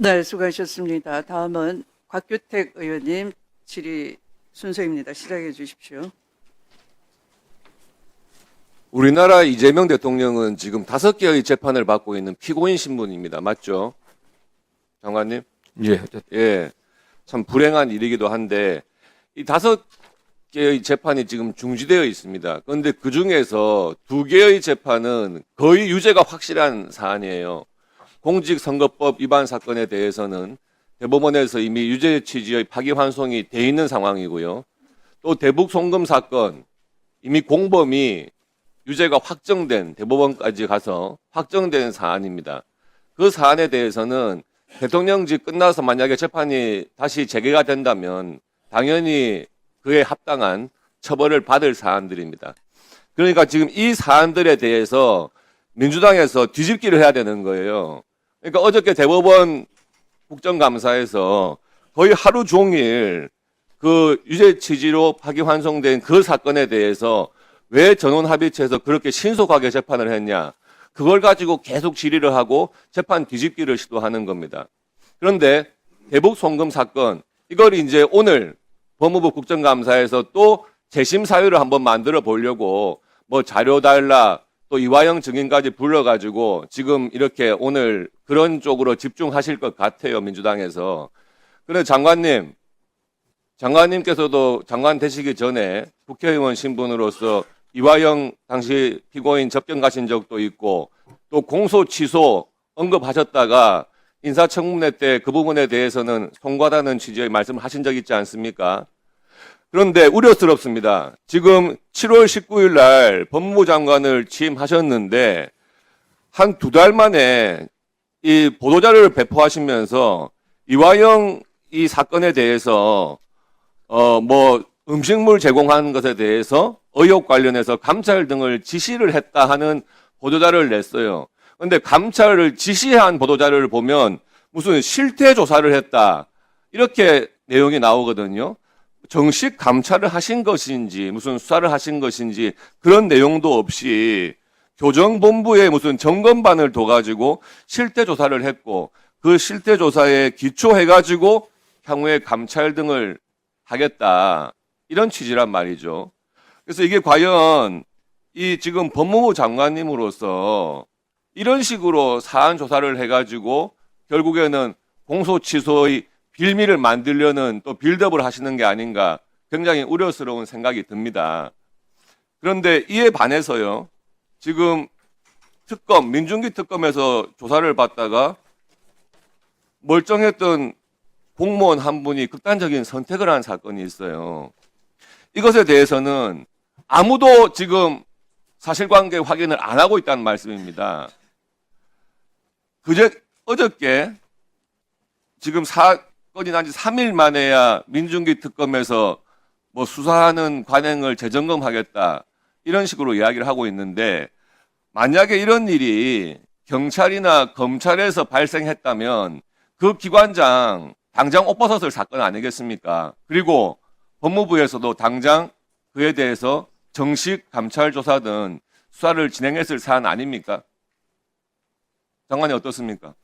네, 수고하셨습니다. 다음은 곽규택 의원님 질의 순서입니다. 시작해 주십시오. 우리나라 이재명 대통령은 지금 다섯 개의 재판을 받고 있는 피고인 신분입니다. 맞죠? 장관님? 예, 예. 참 불행한 일이기도 한데 이 다섯 개의 재판이 지금 중지되어 있습니다. 그런데 그 중에서 두 개의 재판은 거의 유죄가 확실한 사안이에요. 공직선거법 위반 사건에 대해서는 대법원에서 이미 유죄 취지의 파기환송이 돼 있는 상황이고요. 또 대북 송금 사건 이미 공범이 유죄가 확정된 대법원까지 가서 확정된 사안입니다. 그 사안에 대해서는 대통령직 끝나서 만약에 재판이 다시 재개가 된다면 당연히 그에 합당한 처벌을 받을 사안들입니다. 그러니까 지금 이 사안들에 대해서 민주당에서 뒤집기를 해야 되는 거예요. 그러니까 어저께 대법원 국정감사에서 거의 하루 종일 그 유죄 취지로 파기환송된 그 사건에 대해서 왜 전원 합의체에서 그렇게 신속하게 재판을 했냐. 그걸 가지고 계속 질의를 하고 재판 뒤집기를 시도하는 겁니다. 그런데 대북 송금 사건 이걸 이제 오늘 법무부 국정감사에서 또 재심 사유를 한번 만들어 보려고 뭐 자료 달라 또 이화영 증인까지 불러가지고 지금 이렇게 오늘 그런 쪽으로 집중하실 것 같아요 민주당에서. 그런데 장관님, 장관님께서도 장관 되시기 전에 국회의원 신분으로서 이화영 당시 피고인 접견 가신 적도 있고 또 공소 취소 언급하셨다가 인사청문회 때 그 부분에 대해서는 송과다는 취지의 말씀을 하신 적 있지 않습니까? 그런데 우려스럽습니다. 지금 7월 19일 날 법무부 장관을 취임하셨는데 한 두 달 만에 이 보도자료를 배포하시면서 이화영 이 사건에 대해서 어 뭐 음식물 제공하는 것에 대해서 의혹 관련해서 감찰 등을 지시를 했다 하는 보도자료를 냈어요. 근데 감찰을 지시한 보도자료를 보면 무슨 실태 조사를 했다. 이렇게 내용이 나오거든요. 정식 감찰을 하신 것인지 무슨 수사를 하신 것인지 그런 내용도 없이 교정본부에 무슨 점검반을 둬가지고 실태 조사를 했고 그 실태 조사에 기초해가지고 향후에 감찰 등을 하겠다 이런 취지란 말이죠. 그래서 이게 과연 이 지금 법무부 장관님으로서 이런 식으로 사안 조사를 해가지고 결국에는 공소 취소의 빌미를 만들려는 또 빌드업을 하시는 게 아닌가 굉장히 우려스러운 생각이 듭니다. 그런데 이에 반해서요, 지금 특검, 민중기 특검에서 조사를 받다가 멀쩡했던 공무원 한 분이 극단적인 선택을 한 사건이 있어요. 이것에 대해서는 아무도 지금 사실관계 확인을 안 하고 있다는 말씀입니다. 그제 어저께 지금 사 건이 난 지 3일 만에야 민중기 특검에서 뭐 수사하는 관행을 재점검하겠다 이런 식으로 이야기를 하고 있는데 만약에 이런 일이 경찰이나 검찰에서 발생했다면 그 기관장 당장 옷 벗었을 사건 아니겠습니까? 그리고 법무부에서도 당장 그에 대해서 정식 감찰 조사든 수사를 진행했을 사안 아닙니까? 장관이 어떻습니까?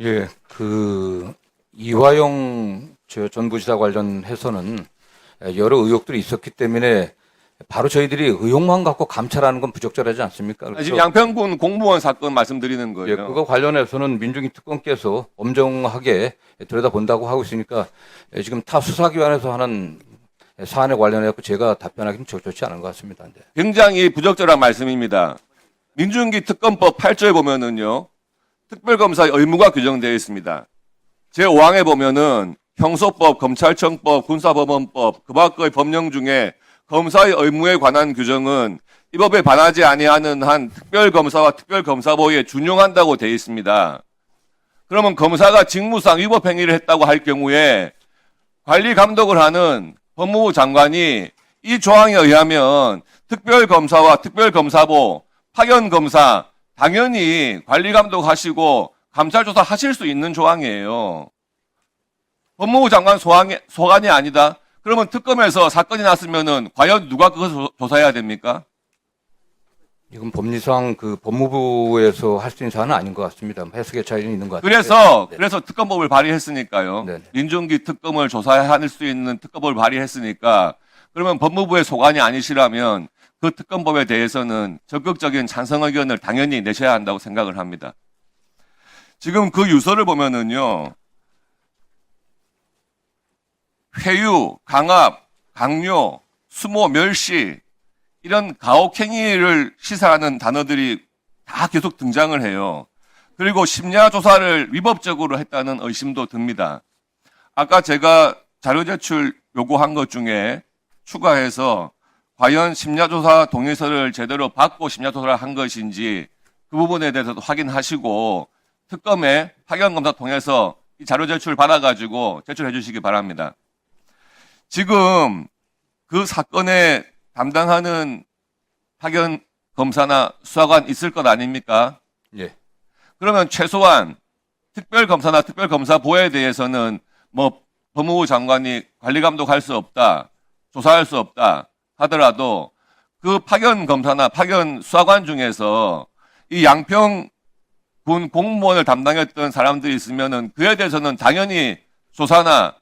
예, 그 이화영 저 전부지사 관련해서는 여러 의혹들이 있었기 때문에 바로 저희들이 의혹만 갖고 감찰하는 건 부적절하지 않습니까? 그래서 지금 양평군 공무원 사건 말씀드리는 예, 거예요. 그거 관련해서는 민중기 특검께서 엄정하게 들여다본다고 하고 있으니까 예, 지금 타 수사기관에서 하는 사안에 관련해서 제가 답변하기는 적절치 않은 것 같습니다. 네. 굉장히 부적절한 말씀입니다. 민중기 특검법 8조에 보면은요, 특별검사의 의무가 규정되어 있습니다. 제 5항에 보면은 형소법, 검찰청법, 군사법원법, 그 밖의 법령 중에 검사의 의무에 관한 규정은 이 법에 반하지 아니하는 한 특별검사와 특별검사보에 준용한다고 되어 있습니다. 그러면 검사가 직무상 위법 행위를 했다고 할 경우에 관리 감독을 하는 법무부 장관이 이 조항에 의하면 특별검사와 특별검사보, 파견검사 당연히 관리 감독하시고 감찰 조사 하실 수 있는 조항이에요. 법무부 장관 소항이, 소관이 아니다. 그러면 특검에서 사건이 났으면은 과연 누가 그것을 조- 조사해야 됩니까? 이건 법리상 그 법무부에서 할 수 있는 사안은 아닌 것 같습니다. 해석의 차이는 있는 것 같아요. 그래서 네. 그래서 특검법을 발의했으니까요. 네. 민중기 특검을 조사할 수 있는 특검법을 발의했으니까 그러면 법무부의 소관이 아니시라면 그 특검법에 대해서는 적극적인 찬성 의견을 당연히 내셔야 한다고 생각을 합니다. 지금 그 유서를 보면은요. 회유, 강압, 강요, 수모, 멸시 이런 가혹행위를 시사하는 단어들이 다 계속 등장을 해요. 그리고 심야 조사를 위법적으로 했다는 의심도 듭니다. 아까 제가 자료 제출 요구한 것 중에 추가해서 과연 심야 조사 동의서를 제대로 받고 심야 조사를 한 것인지 그 부분에 대해서도 확인하시고 특검에 파견 검사 통해서 이 자료 제출 받아가지고 제출해 주시기 바랍니다. 지금 그 사건에 담당하는 파견 검사나 수사관 있을 것 아닙니까? 예. 그러면 최소한 특별 검사나 특별 검사부에 대해서는 뭐 법무부 장관이 관리 감독할 수 없다, 조사할 수 없다 하더라도 그 파견 검사나 파견 수사관 중에서 이 양평 군 공무원을 담당했던 사람들이 있으면은 그에 대해서는 당연히 조사나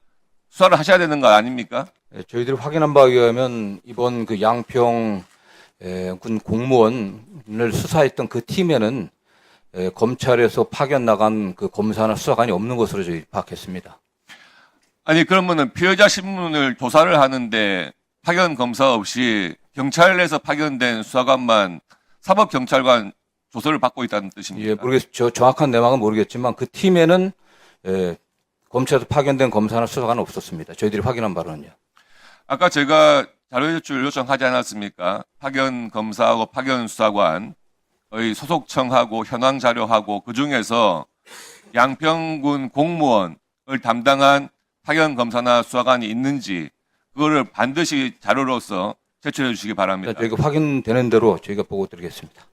수사를 하셔야 되는 거 아닙니까? 예, 저희들이 확인한 바에 의하면 이번 그 양평 에, 군 공무원을 수사했던 그 팀에는 에, 검찰에서 파견 나간 그 검사나 수사관이 없는 것으로 저희 파악했습니다. 아니 그러면은 피해자 신문을 조사를 하는데 파견 검사 없이 경찰에서 파견된 수사관만 사법 경찰관 조서를 받고 있다는 뜻입니까? 예, 모르겠, 저 정확한 내막은 모르겠지만 그 팀에는 에, 검찰에서 파견된 검사나 수사관은 없었습니다. 저희들이 확인한 바로는요. 아까 제가 자료 제출 요청하지 않았습니까? 파견 검사하고 파견 수사관 의 소속청하고 현황 자료하고 그 중에서 양평군 공무원을 담당한 파견 검사나 수사관이 있는지 그거를 반드시 자료로서 제출해 주시기 바랍니다. 저희가 확인되는 대로 저희가 보고 드리겠습니다.